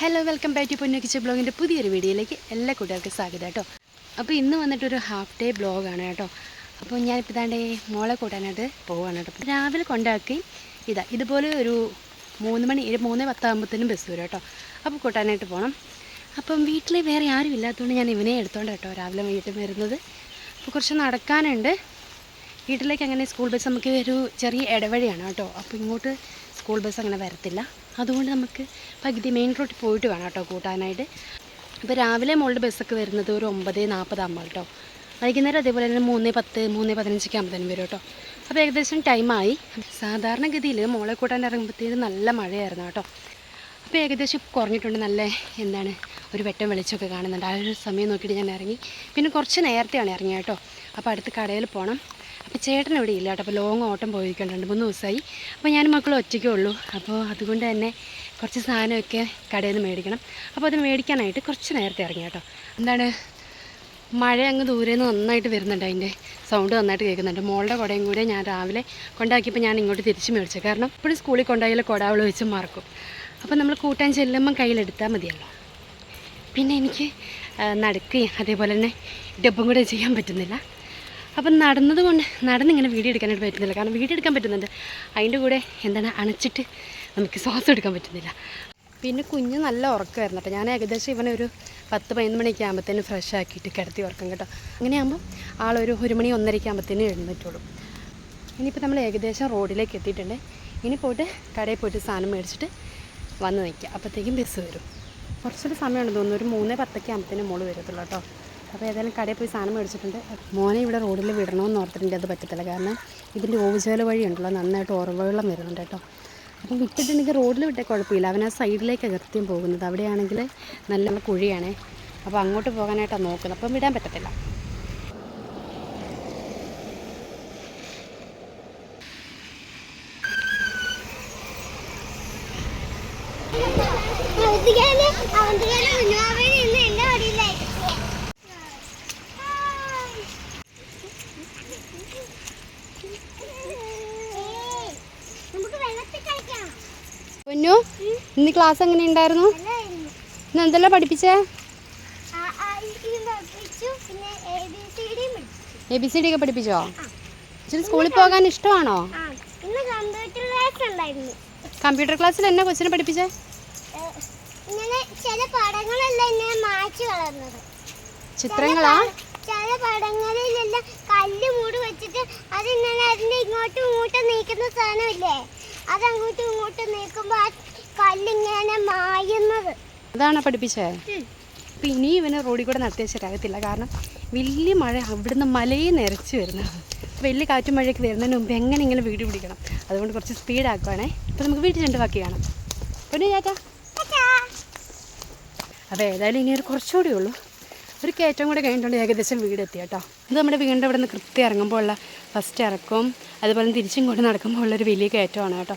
Hello welcome back to Ponnu kitchen ബ്ലോഗിന്റെ പുതിയൊരു വീഡിയോയിലേക്ക് എല്ലാ കൂട്ടുകാർക്കും സ്വാഗതം കേട്ടോ. അപ്പോൾ ഇന്ന് വന്നിട്ടൊരു ഹാഫ് ഡേ ബ്ലോഗാണ് കേട്ടോ. അപ്പോൾ ഞാനിപ്പോൾ ഇതാണ്ടേ മോളെ കൂട്ടാനായിട്ട് പോവുകയാണ് കേട്ടോ. രാവിലെ കൊണ്ടാക്കി ഇതാ ഇതുപോലെ ഒരു മൂന്ന് മണി ഒരു മൂന്ന് പത്താകുമ്പോഴത്തേനും ബസ് വരും കേട്ടോ. അപ്പോൾ കൂട്ടാനായിട്ട് പോകണം അപ്പം വീട്ടിൽ വേറെ ആരും ഇല്ലാത്തതുകൊണ്ട് ഞാൻ ഇവനെ എടുത്തോണ്ട് കേട്ടോ രാവിലെ വൈകിട്ട് വരുന്നത്. അപ്പോൾ കുറച്ച് നടക്കാനുണ്ട്. വീട്ടിലേക്ക് അങ്ങനെ സ്കൂൾ ബസ് നമുക്ക് ഒരു ചെറിയ ഇടവഴിയാണ് കേട്ടോ. അപ്പോൾ ഇങ്ങോട്ട് സ്കൂൾ ബസ് അങ്ങനെ വരത്തില്ല. അതുകൊണ്ട് നമുക്ക് പകുതി മെയിൻ റോഡിൽ പോയിട്ട് വേണം കേട്ടോ കൂട്ടാനായിട്ട്. അപ്പോൾ രാവിലെ മോളുടെ ബസ്സൊക്കെ വരുന്നത് ഒരു ഒമ്പത് നാൽപ്പതാകുമ്പോൾ കേട്ടോ. വൈകുന്നേരം അതേപോലെ തന്നെ മൂന്ന് പത്ത് മൂന്ന് പതിനഞ്ചൊക്കെ ആകുമ്പോഴത്തേനും വരും കേട്ടോ. അപ്പോൾ ഏകദേശം ടൈമായി സാധാരണഗതിയിൽ മോളെ കൂട്ടാൻ ഇറങ്ങുമ്പോഴത്തേക്കും നല്ല മഴയായിരുന്നു കേട്ടോ. അപ്പോൾ ഏകദേശം കുറഞ്ഞിട്ടുണ്ട്. നല്ല എന്താണ് ഒരു വെട്ടം വെളിച്ചമൊക്കെ കാണുന്നുണ്ട്. ആ ഒരു സമയം നോക്കിയിട്ട് ഞാൻ ഇറങ്ങി. പിന്നെ കുറച്ച് നേരത്തെയാണ് ഇറങ്ങിയത് കേട്ടോ. അപ്പോൾ അടുത്ത് കടയിൽ പോകണം അപ്പോൾ ചേട്ടൻ ഇവിടെ ഇല്ല കേട്ടോ. അപ്പോൾ ലോങ് ഓട്ടം പോയിരിക്കണം രണ്ട് മൂന്ന് ദിവസമായി. അപ്പോൾ ഞാൻ മക്കളും ഒറ്റയ്ക്കേ ഉള്ളൂ അപ്പോൾ അതുകൊണ്ട് തന്നെ കുറച്ച് സാധനമൊക്കെ കടയിൽ നിന്ന് മേടിക്കണം. അപ്പോൾ അത് മേടിക്കാനായിട്ട് കുറച്ച് നേരത്തെ ഇറങ്ങി കേട്ടോ. എന്താണ്? മഴ അങ്ങ് ദൂരെ നിന്ന് നന്നായിട്ട് വരുന്നുണ്ട് അതിന്റെ സൗണ്ട് നന്നായിട്ട് കേൾക്കുന്നുണ്ട്. മോളുടെ കുടയും കൂടെ ഞാൻ രാവിലെ കൊണ്ടാക്കിയപ്പോൾ ഞാൻ ഇങ്ങോട്ട് തിരിച്ച് മേടിച്ചു കാരണം ഇപ്പോഴും സ്കൂളിൽ കൊണ്ടായാലും കുട അവൾ വെച്ച് മറക്കും. അപ്പോൾ നമ്മൾ കൂട്ടാൻ ചെല്ലുമ്പം കയ്യിലെടുത്താൽ മതിയല്ലോ. പിന്നെ എനിക്ക് നടക്കുകയും അതേപോലെ തന്നെ ഡബും കൂടെ ചെയ്യാൻ പറ്റുന്നില്ല. അപ്പം നടന്നത് കൊണ്ട് നടന്നിങ്ങനെ വീഡിയോ എടുക്കാനായിട്ട് പറ്റുന്നില്ല. കാരണം വീഡിയോ എടുക്കാൻ പറ്റുന്നുണ്ട്. അതിന്റെ കൂടെ എന്താണ് അണച്ചിട്ട് നമുക്ക് ശ്വാസം എടുക്കാൻ പറ്റുന്നില്ല. പിന്നെ കുഞ്ഞ് നല്ല ഉറക്കമായിരുന്നു കേട്ടോ. ഞാൻ ഏകദേശം ഇവനെ ഒരു പത്ത് പതിനൊന്ന് മണിയൊക്കെ ആകുമ്പോഴത്തേനും ഫ്രഷ് ആക്കിയിട്ട് കിടത്തി ഉറക്കം കേട്ടോ. അങ്ങനെയാകുമ്പോൾ ആളൊരു ഒരു മണി ഒന്നരയ്ക്ക് ആകുമ്പോഴത്തേനും എഴുന്നേറ്റുള്ളൂ ഇനിയിപ്പോൾ നമ്മൾ ഏകദേശം റോഡിലേക്ക് എത്തിയിട്ടുണ്ട്. ഇനി പോയിട്ട് കടയിൽ പോയിട്ട് സാധനം മേടിച്ചിട്ട് വന്ന് നിൽക്കുക അപ്പോഴത്തേക്കും ബസ് വരും. കുറച്ചൊരു സമയമുണ്ട് തോന്നുന്നു. ഒരു മൂന്നേ പത്തൊക്കെ ആകുമ്പോഴത്തേനും മോൾ വരത്തുള്ളൂ കേട്ടോ. അപ്പോൾ ഏതായാലും കടയിൽ പോയി സാധനം മേടിച്ചിട്ടുണ്ട്. മോനെ ഇവിടെ റോഡിൽ വിടണമെന്ന് ഓർത്തിട്ടുണ്ട്. അത് പറ്റത്തില്ല. കാരണം ഇതിന്റെ ഓവുചാല വഴി ഉണ്ടല്ലോ. നന്നായിട്ട് ഉറവെള്ളം വരുന്നുണ്ട് കേട്ടോ. അപ്പം വിട്ടിട്ടുണ്ടെങ്കിൽ റോഡിൽ വിട്ടാൽ കുഴപ്പമില്ല. അവൻ ആ സൈഡിലേക്ക് കൃത്യം പോകുന്നത്. അവിടെയാണെങ്കിൽ നല്ല കുഴിയാണേ. അപ്പോൾ അങ്ങോട്ട് പോകാനായിട്ടാണ് നോക്കുന്നത്. അപ്പം വിടാൻ പറ്റത്തില്ല. അവന്റെ അവധിക്കാൽ പൊന്നു ഇന്ന് ക്ലാസ് എങ്ങനെ ഉണ്ടായിരുന്നു. ഇന്ന് എന്തെല്ലാം പഠിപ്പിച്ചേ? എ ബി സി ഡി ഒക്കെ പഠിപ്പിച്ചോ? ഇച്ചിരി സ്കൂളിൽ പോകാൻ ഇഷ്ടമാണോ? കമ്പ്യൂട്ടർ ക്ലാസ്സിൽ എന്നാ കൊച്ചിനെ പഠിപ്പിച്ചേ? ചില പടങ്ങളെല്ലാം മായ്ച്ചു കളർന്നത് ചിത്രങ്ങളാ? ചില പടങ്ങളിലെല്ലാം കല്ല് മൂട് വെച്ചിട്ട് അതിങ്ങനെ അതിന്റെ ഇങ്ങോട്ടും ഇങ്ങോട്ടും നീക്കുന്ന സാധനമില്ലേ? അത് അങ്ങോട്ടും ഇങ്ങോട്ടും നീക്കുമ്പോ ആ കല്ലിങ്ങനെ മായുന്നത്. അതാണ് പഠിപ്പിച്ചേ? അപ്പം ഇനി ഇവനെ റോഡിൽ കൂടെ നടത്തിവെച്ചിട്ടാകത്തില്ല കാരണം വലിയ മഴ അവിടുന്ന് മലയെ നിരച്ച് വരുന്നത് വലിയ കാറ്റും മഴയൊക്കെ വരുന്നതിന് മുമ്പ് എങ്ങനെ ഇങ്ങനെ വീട് പിടിക്കണം? അതുകൊണ്ട് കുറച്ച് സ്പീഡ് സ്പീഡാക്കുവാണേ അപ്പോൾ നമുക്ക് വീട്ടിൽ രണ്ട് ബാക്കി കാണാം. പിന്നെ ചേട്ടാ. അപ്പോൾ ഏതായാലും ഇനി ഒരു കുറച്ചുകൂടി ഉള്ളൂ. ഒരു കയറ്റം കൂടെ കഴിഞ്ഞിട്ടുണ്ട്. ഏകദേശം വീടെത്തി കേട്ടോ. ഇത് നമ്മുടെ വീടിന്റെ അവിടെ നിന്ന് കൃത്യം ഇറങ്ങുമ്പോൾ ഉള്ള ഫസ്റ്റ് ഇറക്കവും അതുപോലെ തിരിച്ചും കൊണ്ട് നടക്കുമ്പോൾ ഉള്ളൊരു വലിയ കയറ്റമാണ് കേട്ടോ.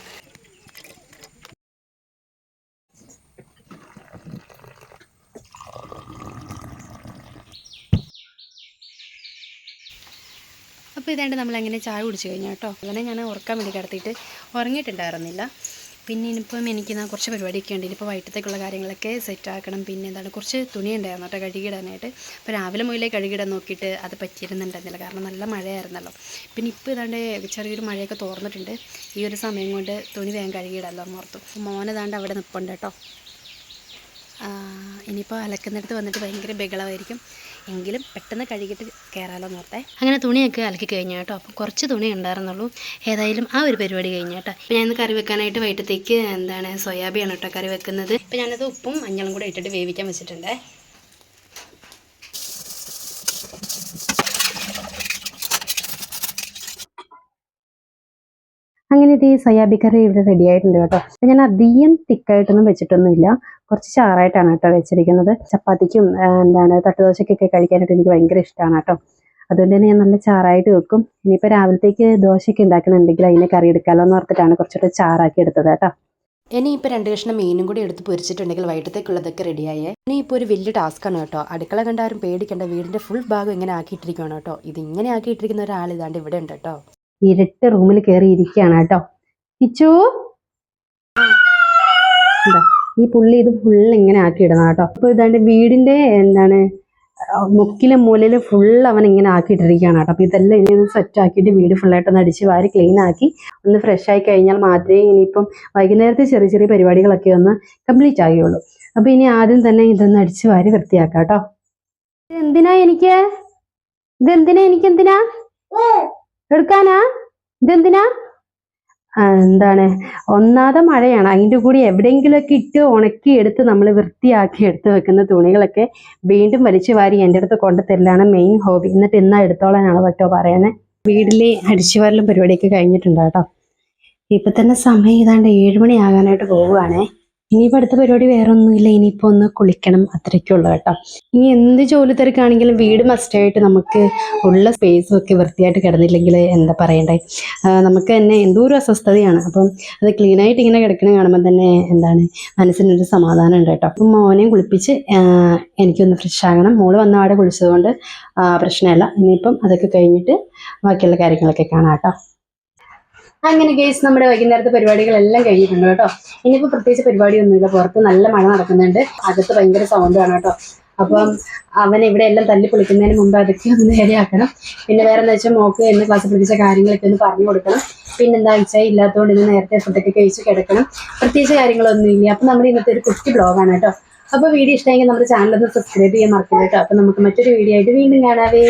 അപ്പോൾ ഇതായിട്ട് നമ്മളങ്ങനെ ചായ കുടിച്ച് കഴിഞ്ഞു കേട്ടോ. അങ്ങനെ ഞാൻ ഉറക്കാൻ വേണ്ടി കിടത്തിയിട്ട് ഉറങ്ങിയിട്ടുണ്ടായിരുന്നില്ല. പിന്നെ ഇനിയിപ്പം എനിക്ക് എന്നാ കുറച്ച് പരിപാടിയൊക്കെ ഉണ്ട്. ഇനിയിപ്പോൾ വൈകിട്ടത്തേക്കുള്ള കാര്യങ്ങളൊക്കെ സെറ്റാക്കണം പിന്നെ എന്താണ് കുറച്ച് തുണി ഉണ്ടായിരുന്നു കേട്ടോ കഴുകിയിടാനായിട്ട്. അപ്പോൾ രാവിലെ മുതലേ കഴുകിയിടാൻ നോക്കിയിട്ട് അത് പറ്റിയിരുന്നുണ്ടായിരുന്നില്ല കാരണം നല്ല മഴയായിരുന്നല്ലോ. പിന്നെ ഇപ്പോൾ ഇതാണ്ട് ചെറിയൊരു മഴയൊക്കെ തോർന്നിട്ടുണ്ട്. ഈ ഒരു സമയം കൊണ്ട് തുണി വേഗം കഴുകിയിടാമല്ലോ ഓർത്തു. മോനതാണ്ട് അവിടെ നിൽപ്പുണ്ട് കേട്ടോ. ഇനിയിപ്പോൾ അലക്കുന്നിടത്ത് വന്നിട്ട് ഭയങ്കര ബഹളമായിരിക്കും. എങ്കിലും പെട്ടെന്ന് കഴുകിയിട്ട് കയറാലോ നോർത്തെ അങ്ങനെ തുണിയൊക്കെ അലക്കി കഴിഞ്ഞു കേട്ടോ. അപ്പോൾ കുറച്ച് തുണി ഉണ്ടായിരുന്നുള്ളൂ. ഏതായാലും ആ ഒരു പരിപാടി കഴിഞ്ഞു കേട്ടോ. ഞാൻ കറി വെക്കാനായിട്ട് വൈകിട്ടത്തേക്ക് എന്താണ് സോയാബിയാണ് കേട്ടോ കറി വെക്കുന്നത്. അപ്പോൾ ഞാനത് ഉപ്പും മഞ്ഞളും കൂടെ ഇട്ടിട്ട് വേവിക്കാൻ വെച്ചിട്ടുണ്ടേ. ഇത് സോയാബി കറി ഇവിടെ റെഡി ആയിട്ടുണ്ട് കേട്ടോ. ഞാൻ അധികം തിക്കായിട്ടൊന്നും വെച്ചിട്ടൊന്നുമില്ല. കുറച്ച് ചാറായിട്ടാണ് കേട്ടോ വെച്ചിരിക്കുന്നത്. ചപ്പാത്തിക്കും എന്താണ് തട്ടുദോശയ്ക്കൊക്കെ കഴിക്കാനായിട്ട് എനിക്ക് ഭയങ്കര ഇഷ്ടമാണ് കേട്ടോ. അതുകൊണ്ട് തന്നെ ഞാൻ നല്ല ചാറായിട്ട് വെക്കും. ഇനിയിപ്പോൾ രാവിലത്തേക്ക് ദോശയൊക്കെ ഉണ്ടാക്കുന്നുണ്ടെങ്കിൽ അതിനെ കറി എടുക്കാമല്ലോ എന്ന് ഓർത്തിട്ടാണ് കുറച്ചുകൂടെ ചാറാക്കി എടുത്തത് കേട്ടോ. ഇനി ഇപ്പോൾ രണ്ട് കഷ്ണം മീനും കൂടി എടുത്ത് പൊരിച്ചിട്ടുണ്ടെങ്കിൽ വൈകിട്ടത്തേക്കുള്ളതൊക്കെ റെഡിയായേ ഇനി ഇപ്പോൾ ഒരു വലിയ ടാസ്ക്കാണ് കേട്ടോ. അടുക്കള കണ്ടാരും പേടിക്കേണ്ട. വീടിന്റെ ഫുൾ ഭാഗം ഇങ്ങനെ ആക്കിയിട്ടിരിക്കുകയാണ് കേട്ടോ. ഇത് ഇങ്ങനെ ആക്കിയിട്ടിരിക്കുന്ന ഒരാൾ ഇതാണ്ട് ഇവിടെ ഉണ്ട് കേട്ടോ. ഇരുട്ട് റൂമിൽ കയറി ഇരിക്കുകയാണ് കേട്ടോ. കിച്ചു? എന്താ? ഈ പുള്ളി ഇത് ഫുള്ള് ഇങ്ങനെ ആക്കി ഇടണം കേട്ടോ. അപ്പൊ ഇതാണ്ട് വീടിന്റെ എന്താണ് മുക്കിലെ മൂലയിലും ഫുൾ അവൻ ഇങ്ങനെ ആക്കിയിട്ടിരിക്കുകയാണ് കേട്ടോ. അപ്പോൾ ഇതെല്ലാം ഇനി ഒന്ന് സെറ്റ് ആക്കിയിട്ട് വീട് ഫുള്ളായിട്ടൊന്ന് അടിച്ച് വാരി ക്ലീൻ ആക്കി ഒന്ന് ഫ്രഷ് ആയി കഴിഞ്ഞാൽ മാത്രമേ ഇനിയിപ്പം വൈകുന്നേരത്തെ ചെറിയ ചെറിയ പരിപാടികളൊക്കെ ഒന്ന് കംപ്ലീറ്റ് ആകുകയുള്ളൂ അപ്പോൾ ഇനി ആദ്യം തന്നെ ഇതൊന്ന് അടിച്ച് വാരി വൃത്തിയാക്കാം കേട്ടോ. എന്തിനാ എനിക്ക്? ഇതെന്തിനാ എനിക്ക് എന്തിനാ എടുക്കാനാ? ഇതെന്തിനാ? എന്താണ്? ഒന്നാതെ മഴയാണ്. അതിന്റെ കൂടി എവിടെയെങ്കിലുമൊക്കെ ഇട്ട് ഉണക്കി എടുത്ത് നമ്മൾ വൃത്തിയാക്കി എടുത്ത് വെക്കുന്ന തുണികളൊക്കെ വീണ്ടും വലിച്ചു വാരി എന്റെ അടുത്ത് കൊണ്ടുതരലാണ് മെയിൻ ഹോബി എന്നിട്ട് ഇന്നാ എടുത്തോളാനാണ് പറ്റോ പറയുന്നത് വീട്ടിലെ അടിച്ചുവാരലും പരിപാടിയൊക്കെ കഴിഞ്ഞിട്ടുണ്ട് കേട്ടോ ഇപ്പം തന്നെ സമയം ഏതാണ്ട് ഏഴുമണിയാകാനായിട്ട് പോവുകയാണേ. ഇനിയിപ്പോൾ അടുത്ത പരിപാടി വേറെ ഒന്നുമില്ല ഇനിയിപ്പോൾ ഒന്ന് കുളിക്കണം. അത്രയ്ക്കുള്ളൂ കേട്ടോ. ഇനി എന്ത് ജോലി തിരക്കാണെങ്കിലും വീട് മസ്റ്റായിട്ട് നമുക്ക് ഉള്ള സ്പേസും ഒക്കെ വൃത്തിയായിട്ട് കിടന്നില്ലെങ്കിൽ എന്താ പറയണ്ടേ? നമുക്ക് തന്നെ എന്തോ ഒരു അസ്വസ്ഥതയാണ്. അപ്പം അത് ക്ലീനായിട്ട് ഇങ്ങനെ കിടക്കണ കാണുമ്പോൾ തന്നെ എന്താണ്? മനസ്സിനൊരു സമാധാനം ഉണ്ട് കേട്ടോ. അപ്പം മോനെയും കുളിപ്പിച്ച് എനിക്കൊന്ന് ഫ്രഷ് ആകണം. മോൾ വന്ന ആടെ കുളിച്ചതുകൊണ്ട് പ്രശ്നമില്ല. ഇനിയിപ്പം അതൊക്കെ കഴിഞ്ഞിട്ട് ബാക്കിയുള്ള കാര്യങ്ങളൊക്കെ കാണാം കേട്ടോ. അങ്ങനെ ഗേസ് നമ്മുടെ വൈകുന്നേരത്തെ പരിപാടികളെല്ലാം കഴിഞ്ഞിട്ടുണ്ട് കേട്ടോ. ഇനിയിപ്പോൾ പ്രത്യേകിച്ച് പരിപാടിയൊന്നുമില്ല. പുറത്ത് നല്ല മഴ നടക്കുന്നുണ്ട്. അകത്ത് ഭയങ്കര സൗണ്ടാണ് കേട്ടോ. അപ്പം അവൻ ഇവിടെ എല്ലാം തല്ലി പൊളിക്കുന്നതിന് മുമ്പ് അതൊക്കെ ഒന്ന് നേരെയാക്കണം. പിന്നെ വേറെ എന്താ വെച്ചാൽ മോക്ക് എന്ന് ക്ലാസ് പഠിച്ച കാര്യങ്ങളൊക്കെ ഒന്ന് പറഞ്ഞു കൊടുക്കണം. പിന്നെ എന്താ വെച്ചാൽ ഇല്ലാത്തതുകൊണ്ട് ഇന്ന് നേരത്തെ ഫുഡൊക്കെ കഴിച്ച് കിടക്കണം. പ്രത്യേകിച്ച് കാര്യങ്ങളൊന്നും ഇല്ല. അപ്പം നമ്മുടെ ഇന്നത്തെ ഒരു കുട്ടി ബ്ലോഗാണ് കേട്ടോ. അപ്പോൾ വീഡിയോ ഇഷ്ടമെങ്കിൽ നമ്മുടെ ചാനൽ ഒന്ന് സബ്സ്ക്രൈബ് ചെയ്യാൻ മറക്കില്ല കേട്ടോ. അപ്പം നമുക്ക് മറ്റൊരു വീഡിയോ ആയിട്ട് വീണ്ടും കാണാവേ.